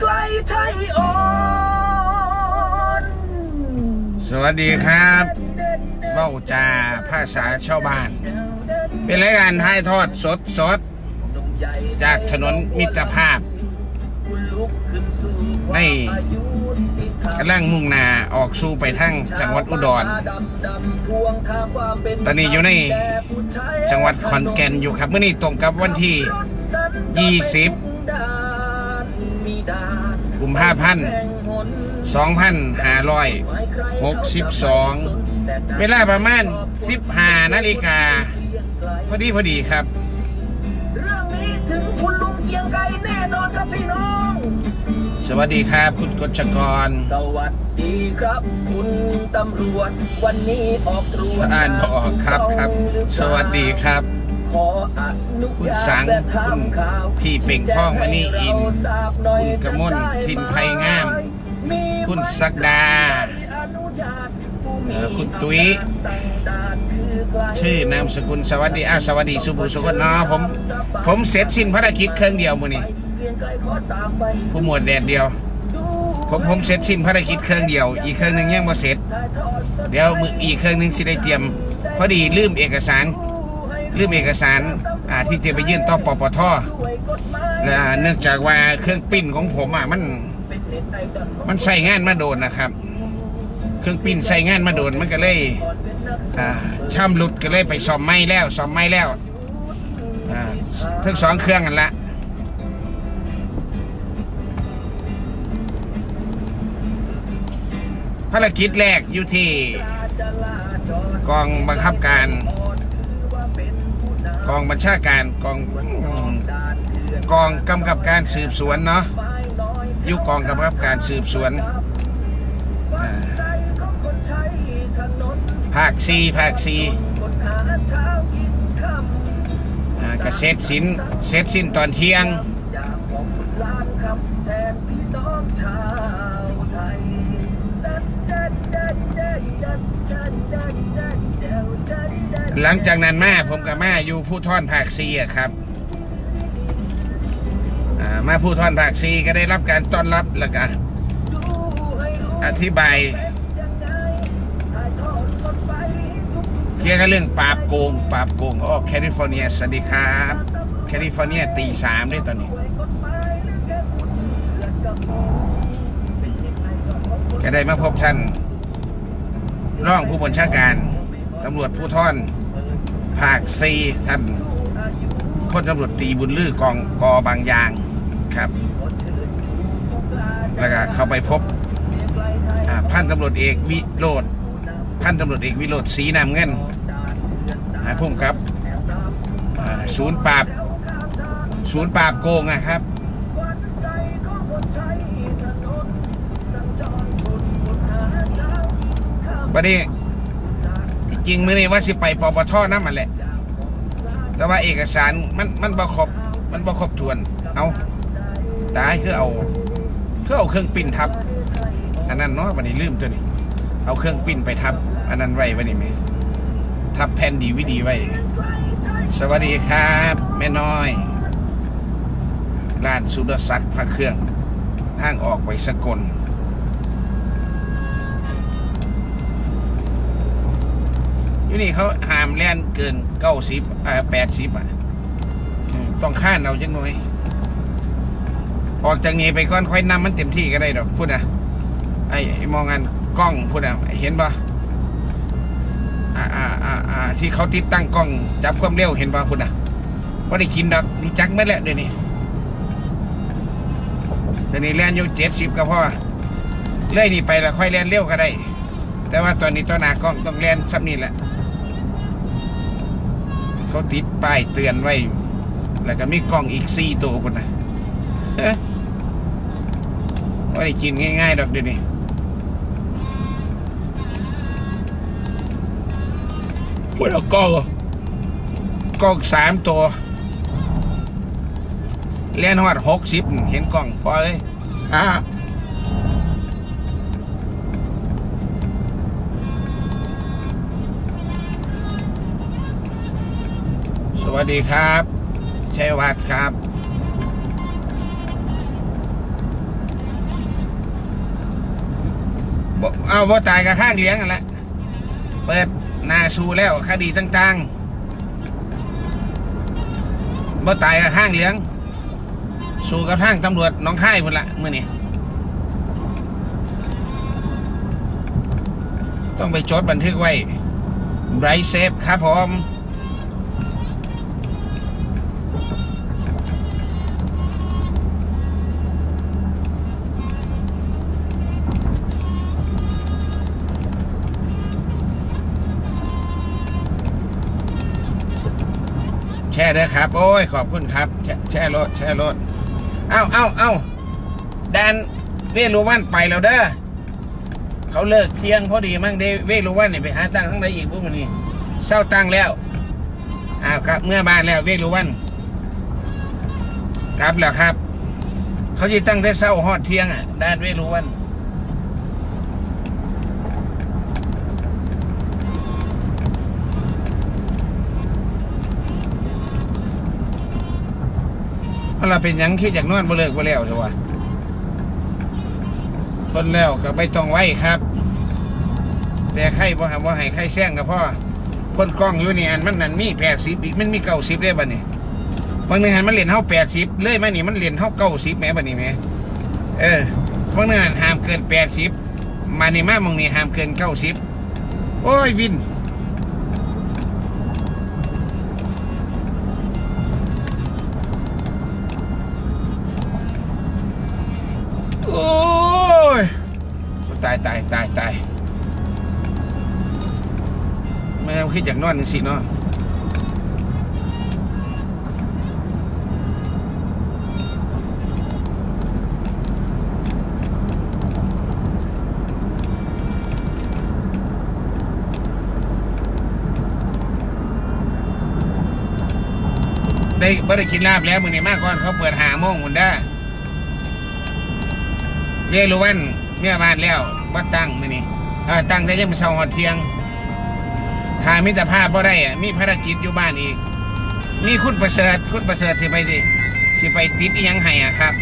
ไกลไทยอ่อนสวัสดีครับเบ้าจาภาษาชาวบ้าน เป็นรายการถ่ายทอดสดสดจากถนนมิตรภาพ ในกำลังมุ่งนาออกสู่ไปทั้งจังหวัดอุดร ตอนนี้อยู่ในจังหวัดขอนแก่นอยู่ครับเมื่อนี้ตรงกับวันที่ 20 กุมภาพันธ์2562เวลาประมาณ15นาฬิกา พอดีพอดีครับ เรื่องนี้ถึงคุณลุงเกียงไกรแน่นอนครับพี่น้อง สวัสดีครับ คุณกฎชกร สวัสดีครับ คุณตำรวจ วันนี้ออกตรวจอ่านบอกครับครับ สวัสดีครับขออนุ คุณญาตสังและถามคุณข่าวพี่เป่งพ่องมานี่อินให้เราทราบหน่อยคุณกมลจะได้ทินไพงามมีคุณศักดาอนุญาตผู้มีเอ่อคุณตุ้ยตั้งด่านคือใครชื่อนามสกุลสวัสดีอ้าวสวัสดีสุบุสุกนเนาะผม ผมเสร็จสิ้นภารกิจเครื่องเดียวมื้อนี้เกรียงไกรขอตามไปผู้หมวดแดดเดียวดูผมผมเสร็จสิ้นภารกิจเครื่องเดียว อีกเครื่องหนึงยังบ่เสร็จถ่ายทอดสดเดี๋ยวมืออีกเครื่องหนึงสิได้เตรียม พอดีลืมเอกสาร ลืมเอกสารที่จะไปยื่นต่อปปทและเนื่องจากว่าเครื่องปิ้นของผมอะมันมันใส่งานมาโดนนะครับ เครื่องปิ้นใส่งานมาโดนมันก็เลยช่ำหลุดก็เลยไปซ่อมไม้แล้วซ่อมไม้แล้วทั้งสองเครื่องกันละภารกิจแรกอยู่ที่กองบังคับการ กองบัญชาการกองกองกำกับการสืบสวนเนาะอยู่กองกำกับการสืบสวนอ่าภาคซีภาคซีอ่าก็เสร็จสิ้นเสร็จสิ้นตอนเที่ยง หลังจากนั้นแมาผมกับแมาอยู่ผู้ท่อนภาคซีอะครับมาผู้ท่อนภาคซีก็ได้รับการต้อนรับแล้วก็อธิบายเกี่ยวกับเรื่องปราบโกงปราบโกงอ๋อแคลิฟอร์เนียสวัสดีครับแคลิฟอร์เนียตีสามด้วยตอนนี้ ก็ได้มาพบท่านร่องผู้บัญชาการตำรวจผู้ท่อน ภาคซีท่านพลตำรวจตีบุญลือกองกอบางยางครับ แล้วก็เข้าไปพบพันตำรวจเอกวิโรธพันตำรวจเอกวิโรธศรีนามเงินอ่าพุ่มกับศูนย์ปราบศูนย์ปราบโกงอะครับบัดนี้ที่ จริงมื้อนี้ว่าสิไปปปทนั่นมันแหละ แต่ว่าเอกสารมันมันบ่ครบมันบ่ครบถ้วน เอาตายคือเอาคือเอาเครื่องปิ้นทับ อันนั้นเนาะวันนี้ลืมตัวนี้ เอาเครื่องปิ้นไปทับ อันนั้นไว้วันนี้ไหมทับแผ่นดีวิดีไว้ สวัสดีครับ แม่น้อยร้านสุดศักดิ์พระเครื่องทางออกไปสกล อยู่นี่เขาหามแล่นเกินเก้าสิบอ่าแปดสิบอะต้องข้านเอาจังหน่อย ออกจากนี้ไปก่อนค่อยนำมันเต็มที่ก็ได้ดอกพูดนะไอ้ไอ้มองงานกล้องพูดนะเห็นปะอ่าอ่าอ่าอ่าที่เขาติดตั้งกล้อง จับความเร็วเห็นปะพูดนะว่าได้กินดอกรู้จักไหมแหละเดี๋ยวนี้เดี๋ยวนี้แล่นอยู่เจ็ดสิบก็พอเลื่อยนี่ไปแล้วค่อยแล่นเร็วก็ได้ แต่ว่าตอนนี้ตัวหนากล้องต้องแล่นซ้ำนี่แหละ เขาติดป้ายเตือนไว้ แล้วก็มีกล้องอีกสี่ตัวคนนะเอ๊ะว่าได้กินง่ายๆดอกเดี๋ยวนี้พูดเอากล้องกล้องสามตัวเล่นหอดหกสิบเห็นกล้องพอเลยอ่า วัสดีครับชัยวัฒน์ครับ เอาว่าตายกับข้างเลี้ยงกันละเปิดนาซูแล้วคดีต่างๆบ่ตายกับข้างเลี้ยง สู่กับทางตำรวจน้องค่ายพุ่นละเมื่อนี้ต้องไปจดบันทึกไว้ไรเซฟครับผม แช่เด้อครับ โอ้ยขอบคุณครับ แช่รถแช่รถเอ้าเอ้าเอ้าแดนเวรุวันไปแล้วเด้อเขาเลิกเที่ยงพอดีมั่งเดเวรุวันนี่ไปหาตังค์ทั้งใดอีกพวกมันนี่เศร้าตังค์แล้วอ้าวครับ เมื่อบ้านแล้วเวรุวันครับแล้วครับ เขาจะตั้งแต่เศร้าฮอดเที่ยงอะด้านเวรุวัน เราะเป็นหยังคิดอยากนอนบ่เลิกบ่แล้วเถอะวะคนแล้วก็ไม่ต้องไว้ครับ แต่ไข่บ่ห้บ่ให้ไข่แซงกับพ่อคนกล้องอยู่นี่อันมันนั่นมีแปดสิบอีกมันมีเก้าสิบได้บัดนี้บางหนึงหันมันเหรียญเท่าแปดสิบเลยมานี่มันเหรียญเท่าเก้าสิบแหม่บัดนี้แหม่เออบางหนึงหันห้ามเกินแปดสิบมานี่มามองนี่ห้ามเกินเก้าสิบโอ้ยวิน คิดอย่างนอนนึงสิเนาะได้บ่ได้กินลาบแล้วมือนี้มากก่อนเขาเปิดหาโมงหมุนได้เรียรู้วันเมื่อบ้านแล้วว่าตั้งมื้อนี้เออตั้งแต่ยังเป็นเสาหอดเที่ยง ถ้ามิตรภาพบ่ได้อะมีภารกิจอยู่บ้านอีก มีคุณประเสริฐคุณประเสริฐสิไปดิสิไปติดอีหยังให้อะครับ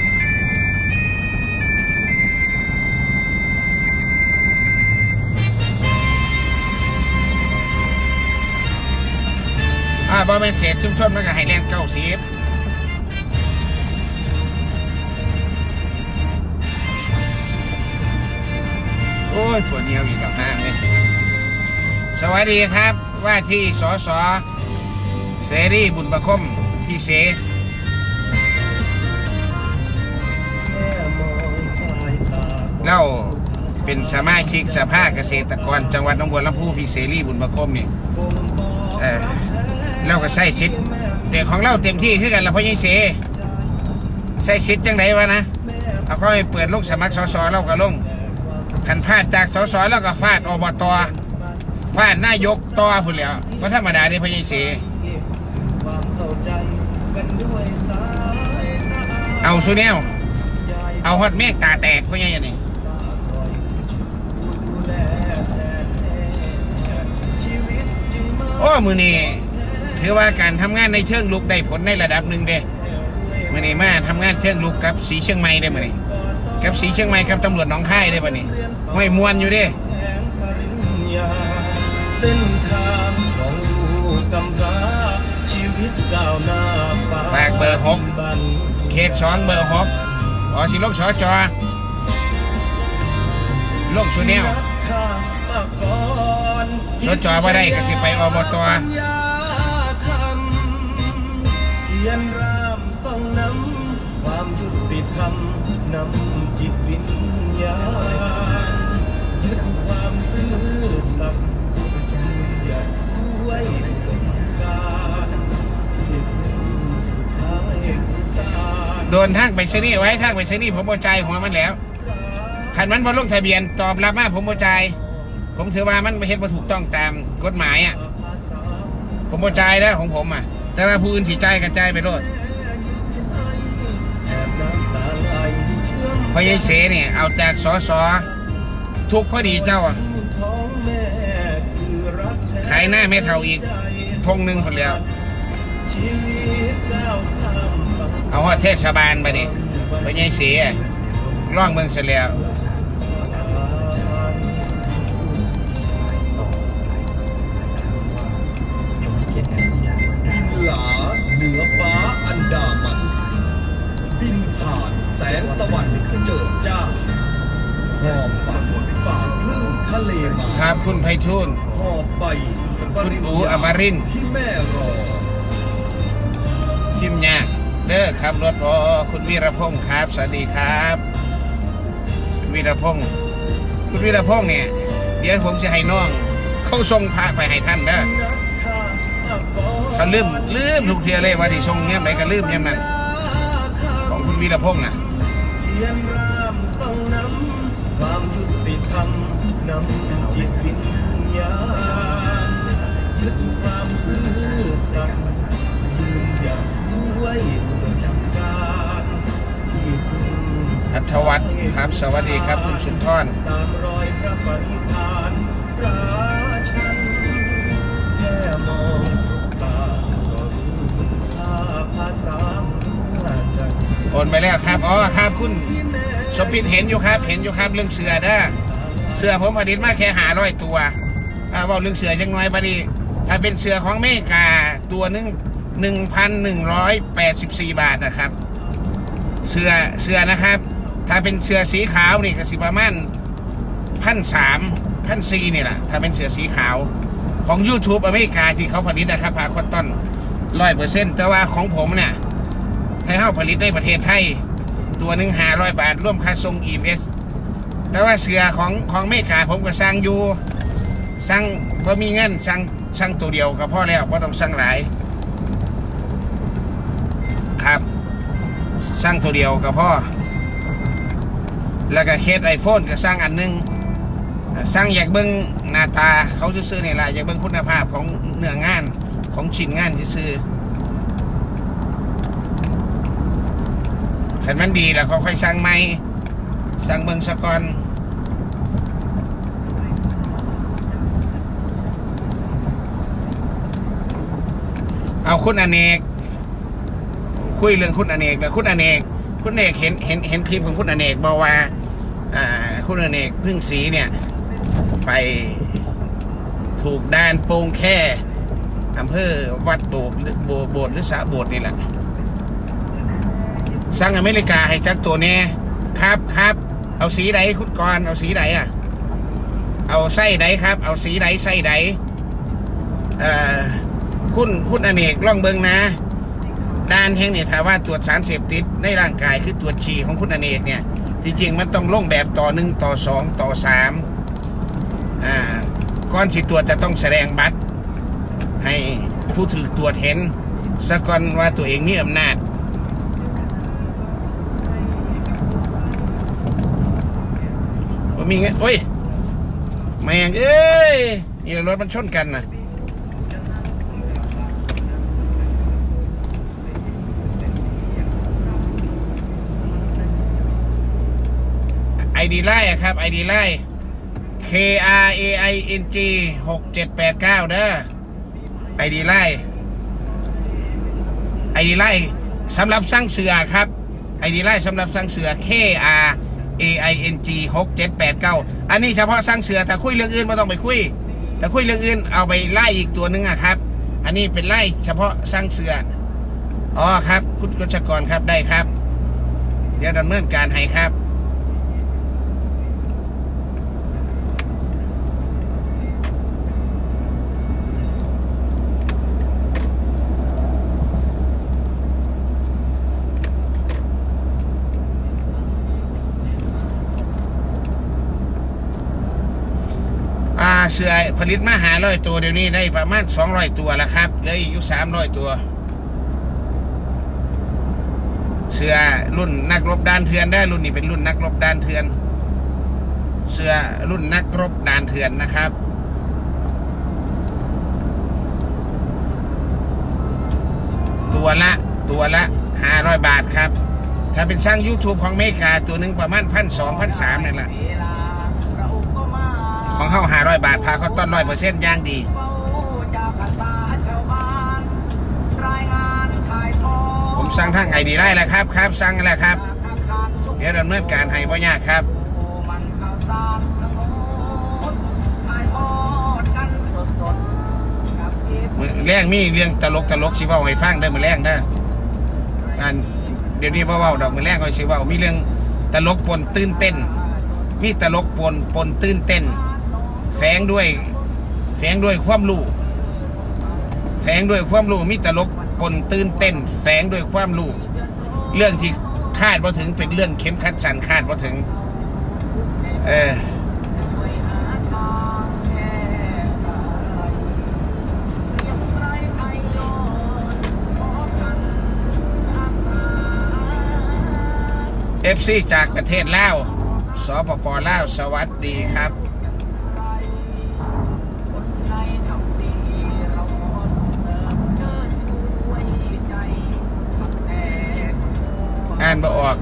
อ่าบ่เป็นเขตชุมชนมันก็ให้แล่นเก้าสิบโอ้ยปวดเนียวอีกแล้วห้างเลย สวัสดีครับว่าที่สสเสรีบุญประคมพี่เสเราเป็นสมาชิกสภาเกษตรกร จังหวัดหนองบัวลำพูพี่เสรีบุญประคมนี่เออเราก็ใส่สิทธิ์แต่ของเราเต็มที่คือกันละพ่อยิ่งเสใส่สิทธิ์จังไหนวะนะเอาค่อยเปิดลงสมัครสสเราก็ลงขันพลาดจากสสแล้วก็ฟาดอบต ฟาดนายกต่อพุ่นแล้วก็ธรรมดาได้พยังเสเอาสุแนวเอาฮอดเมฆตาแตกพะยังอย่างนี้โอ้มือนี้ถือว่าการทำงานในเชิงลุกได้ผลในระดับหนึ่งเด้มือนี้มาทำงานเชิงลุกกับสีเชียงใหม่ได้มือนี้กับสีเชียงใหม่กับตำรวจหนองคายได้ปะนี่ห้วยมวนอยู่เด้ เส้นทางของลูกกำพร้าชีวิตก้าวหน้าฟ้าฝากเบอร์หก บันเขตสองเบอร์หกออสิลกสอจอลกชูแนวข้างปากกอนสจบ่ได้ก็สิไปอบต ปัญญาธรรมเขียนรามส่องน้ำความยุติธรรมนำจิตวิญ โดนทางไปชนี่ไว้ทางไปชนี่ผมบ่จ่ายหัวมันแล้วคันมันบ่ลงทะเบียนตอบรับมาผมบ่จ่ายผมถือว่ามันไม่เฮ็ดบ่าถูกต้องตามกฎหมายอะ ผมบ่จ่ายแล้วของผมอะ แต่ว่าผู้อื่นสิจ่ายก็จ่ายไปโลดแอบน้ำตาไหญ่เพราะยายเสเนี่ยเอาจากสสทุกพอดีเจ้าอะของแม่คือรักแท้ขายหน้าแม่เท่าอีกทงหนึ่งคนแล้ว ชีวิตก้าว เอาฮอดเทศบาลไปนี่ไปยัยสียร่องเมืองเสลียหลาเหนือฟ้าอันดามัน บินผ่านแสงตะวันเจิดจ้าหอบฝันฝ่าคลื่นทะเลมาครับคุณไพฑูรย์หอบไปคุณอูอมารินที่แม่รอทิมยา เด้อครับรถพอคุณวีรพงศ์ครับ สวัสดีครับ คุณวีรพงศ์คุณวีรพงศ์เนี่ยเดี๋ยวผมจะให้น้อง เขาส่งพระไปให้ท่านเด้อเขาลืมลืมทุกเทียเลยว่าที่ส่งเนี่ยไหนก็ลืมเนี่ยมันของคุณวีรพงศ์อะเทียนรามส่งน้ำความยุติธรรมนำจิตวิญญาณยึดความซื่อสัตย์ยืนหยัดด้วย อัธวัฒน์ครับ สวัสดีครับ คุณสุนทรตามรอยพระปฏิภาณราชันแค่มองสบตาก็รู้ค่าภาษาใจโอนไปแล้วครับ อ๋อ ครับคุณสมพินเห็นอยู่ครับ เห็นอยู่ครับเรื่องเสือเด้อเสือผมผลิตมาแค่หาร้อยตัวอ่าว่าเรื่องเสือยังน้อยพอดีถ้าเป็นเสือของเมกาตัวหนึงหนึ่งพันหนึ่งร้อยแปดสิบสี่บาทนะครับ เสือเสือนะครับ ถ้าเป็นเสือสีขาวนี่ก็สิประมาณพันสามพันสี่นี่แหละถ้าเป็นเสือสีขาวของ YouTube อเมริกาที่เขาผลิตนะครับพาคอตตอนร้อยเปอร์เซ็นต์แต่ว่าของผมเนี่ยให้เข้าผลิตในประเทศไทย ตัวหนึ่งหาร้อยบาท ร่วมค่าส่ง EMS แต่ว่าเสือของของอเมริกาผมก็สั่งอยู่สั่งว่ามีเงินสั่งสั่งตัวเดียวก็พอแล้วว่าต้องสั่งหลายครับสั่งตัวเดียวก็พอ แล้วก็เคสไอโฟนก็สั่งอันหนึงสั่งอยากเบิ้งหน้าตาเขาซื้อๆนี่แหละอยากเบิ้งคุณภาพของเนื้องานของชิ้นงานที่ซื้อๆขันมันดีแล้วเขาค่อยสั่งใหม่สั่งเบิงสะกอนเอาคุณอเนก คุยเรื่องคุณอเนกแล้วคุณอเนก คุณอเนกเห็นเห็นเห็นคลิปของคุณอเนกบอกว่าอ่า คุณอเนกพึ่งสีเนี่ย ไปถูกด้านโปงแค่อำเภอวัดโบกหรือโบโบหรือสะโบสถ์นี่แหละสั่งอเมริกาให้จักตัวแน่ครับครับเอาสีไหนคุณกรเอาสีไหนอะ เอาไส้ไหนครับ เอาสีไหนไส้ไหนคุณคุณอเนกล่องเบิงนะด้านแห่งเนี่ยถ้าว่าตรวจสารเสพติดในร่างกายคือตรวจฉี่ของคุณอเนกเนี่ย ที่จริงมันต้องลงแบบต่อหนึ่งต่อสองต่อสามอ่าก่อนสิตรวจจะต้องแสดงบัตร ให้ผู้ถือตรวจเห็นสะก่อนว่าตัวเองมีอำนาจว่ามีเงี้ยโอ้ยแมงเอ้ยนี่รถมันชนกันนะ ดีไล่ครับไอดีไล่ K R A I N G หกเจ็ดแปดเก้าเด้อไอดีไล่ไอดีไล่สำหรับสร้างเสือครับไอดีไล่สำหรับสร้างเสือ K R A I N G หกเจ็ดแปดเก้าอันนี้เฉพาะสร้างเสือถ้าคุยเรื่องอื่นไม่ต้องไปคุยถ้าคุยเรื่องอื่นเอาไปไล่อีกตัวหนึงอะครับ อันนี้เป็นไล่เฉพาะสร้างเสืออ๋อครับ คุณกฤษกรครับได้ครับ เดี๋ยวดำเนินการให้ครับ เสือผลิตมาหาร้อยตัวเดี๋ยวนี้ได้ประมาณสองร้อยตัวแล้วครับเหลืออีกอยู่สามร้อยตัว เสือรุ่นนักรบดานเถือนได้รุ่นนี้เป็นรุ่นนักรบดานเถือน เสือรุ่นนักรบดานเถือนนะครับตัวละตัวละห้าร้อยบาทครับ ถ้าเป็นช่าง YouTube ของเมกาตัวหนึ่งประมาณพันสองพันสามนี่แหละ ของเข้าหาร้อยบาทพาเขาต้นร้อยเปอร์เซ็นต์ย่างดีผมสั่งทางไอดีไล่แล้วครับครับสั่งแล้วครับ เดี๋ยวดำเนินการให้บ่ยากครับเมื้อแรงมีเรื่องตลกตลกสิว้าให้ฟังได้มือแรงเด้ออันเดี๋ยวนี้บ่เว้าดอกมือแรงก็สิว้ามีเรื่องตลกปนตื่นเต้น มีตลกปนปนตื่นเต้น แฝงด้วยแฝงด้วยความรู้แฝงด้วยความรู้มีตลกปนตื่นเต้นแฝงด้วยความรู้เรื่องที่คาดว่าถึงเป็นเรื่องเข้มขัดสันคาดว่าถึง เออเอฟซีจากประเทศลาว สปปลาว สวัสดีครับ อ่าน บ่ออก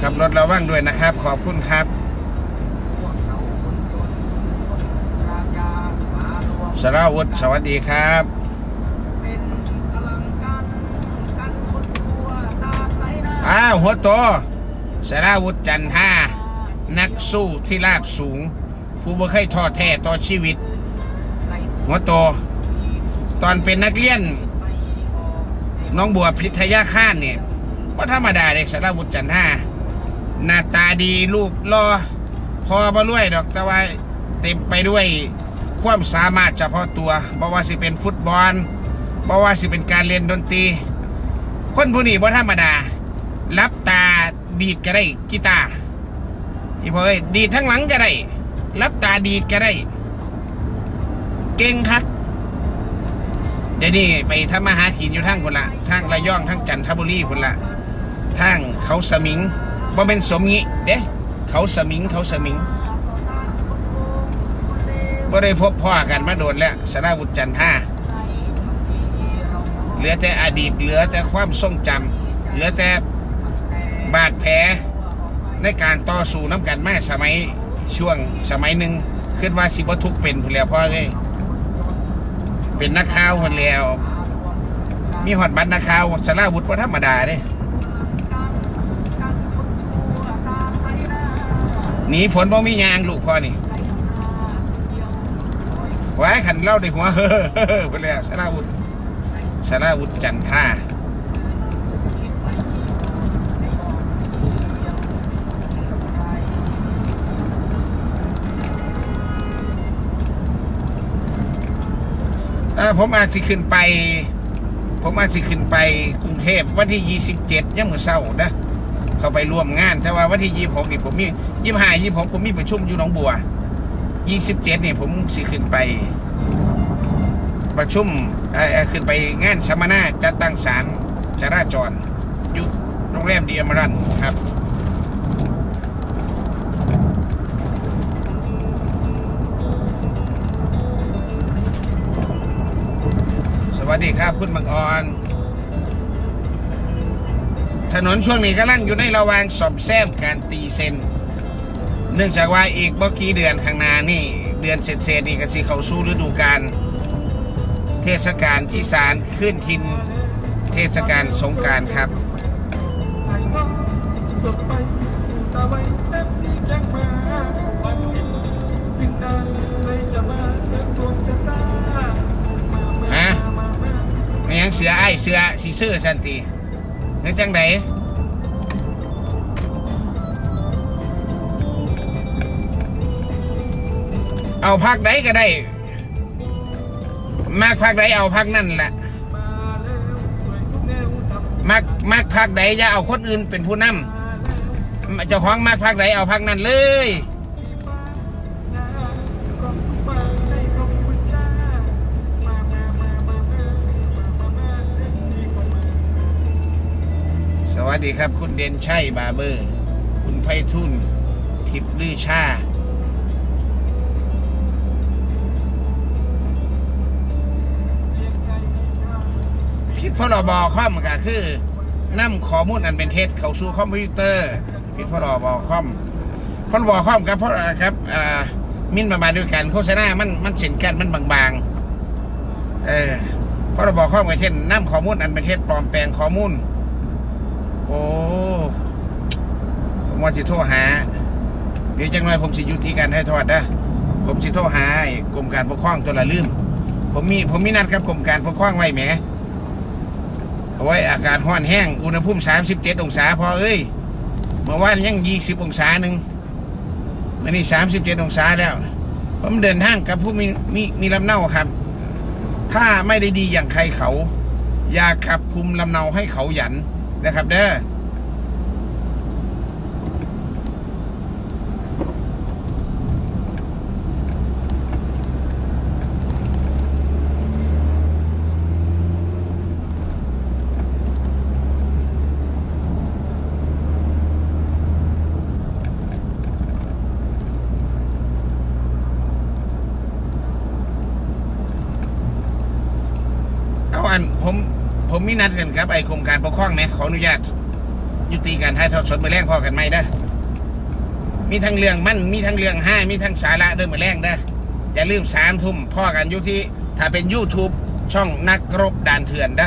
ขับรถระวังด้วยนะครับ ขอบคุณครับสราวุธสวัสดีครับอ้าวหัวโตสราวุธจันท่านักสู้ที่ราบสูง ผู้บ่เคยท้อแท้ต่อชีวิต หัวโต ตอนเป็นนักเรียน น้องบัวพิทยาข้านเนี่ย ว่าธรรมดาเลยสารวุฒิจันท่าหน้าตาดีรูปรอพอบ่รวยดอกแต่ว่าเต็มไปด้วยความสามารถเฉพาะตัวบ่ว่าสิเป็นฟุตบอลบ่ว่าสิเป็นการเรียนดนตรี คนผู้นี้บ่ธรรมดา รับตาดีดก็ได้กีตาร์อีพ่อเอ้ยดีดทั้งหลังก็ได้ รับตาดีดก็ได้ เก่งคักเดี๋ยวนี้ไปทำมาหากินอยู่ทางคนละทางระยองทางจันทบุรีคนละ ทางเขาสมิงบ่เป็นสมงี้เด้เขาสมิงเขาสมิงบ่ได้พบพ่อกันมาโดนแล้วสราวุฒิจันท่าเหลือแต่อดีตเหลือแต่ความทรงจำเหลือแต่บาดแผลในการต่อสู้น้ำกันแมาสมัยช่วงสมัยหนึ่งคิดว่าสิบทุกเป็นผู้นแล้วพ่อเลยเป็นนักข่าวคนแล้ว มีหอดบัตรนักข่าวสาราวุฒิว่าธรรมดาเด้ หนีฝนบ่มียางลูกพ่อนี่ไว้ขันเล่าในหัวเฮ้อไปแล้วสาราวุฒิสาราวุฒิจันท่าผมอาจสิขึ้นไป ผมอาจสิขึ้นไปกรุงเทพวันที่ 27ยังมือเศร้านะ เข้าไปร่วมงาน แต่ว่าวันที่26นี่ผมมี25 26ผมมีประชุมอยู่หนองบัว27นี่ผมสิขึ้นไป ประชุมเอ่อเอ่อขึ้นไปงานสัมมนาจัดตั้งศาลจราจรอยู่โรงแรมดีอมรันครับสวัสดีครับ คุณบังออน ถนนช่วงนี้กำลังอยู่ในระหว่างสอบแซมการตีเส้น เนื่องจากว่าอีกบ่กี่เดือนข้างหน้านี่ เดือนเศษๆนี่ก็สิเข้าสู่ฤดูกาลเทศกาลอีสานขึ้นทิน เทศกาลสงการครับฮะไม่ยังเสือไอ้ายเสือสีซื่อสันติ เฮ้จังไดเอาพักใดก็ได้ มากพักใดเอาพักนั่นแหละมากมากพักใดอย่าเอาคนอื่นเป็นผู้นำเจ้าของมากพักใดเอาพักนั้นเลย วัสดีครับ คุณเด่นชัยบาเบอร์ คุณไพฑุนทิพย์ลือชา ผิดพรบคอมก็คือนำข้อมูลอันเป็นเท็จเข้าสู่คอมพิวเตอร์ผิดพรบคอมพรบคอมครับเพราะครับมินประมาณด้วยกันโฆษณา มันมันเส้นกันมันบางๆเออพรบคอมก็เช่นนำข้อมูลอันเป็นเท็จปลอมแปลงข้อมูล โอ้ผมว่าสิโทรหา เดี๋ยวจังหน่อยผมสิยุติการให้ทอดนะผมสิโทรหากรมการปกครองตัวละลืม ผมมีผมมีนัดกับกรมการปกครองไว้แหมเอาไว้อากาศห้อนแห้ง อุณหภูมิ 37 องศาพอเอ้ย เมื่อวานยัง 20 องศาหนึ่งมันนี่ 37 องศาแล้ว ผมเดินทางกับผู้มีมีมีลำเนาครับ ถ้าไม่ได้ดีอย่างใครเขา อย่าขับภูมิลำเนาให้เขาหยัน นะครับเด้อ เอาอันผมผ มีนัดกันครับไอ้โครงการปกครองไหมขออนุญาต ยุติการถ่ายทอดสดมาแรงพอกันไหมได้มีทั้งเรื่องมั่นมีทั้งเรื่องห้ามีทั้งสาระด้วยมาแรงได้อย่าลืมสามทุ่มพ่อกันยุที่ถ้าเป็น YouTube ช่องนักรบด่านเถื่อนเด้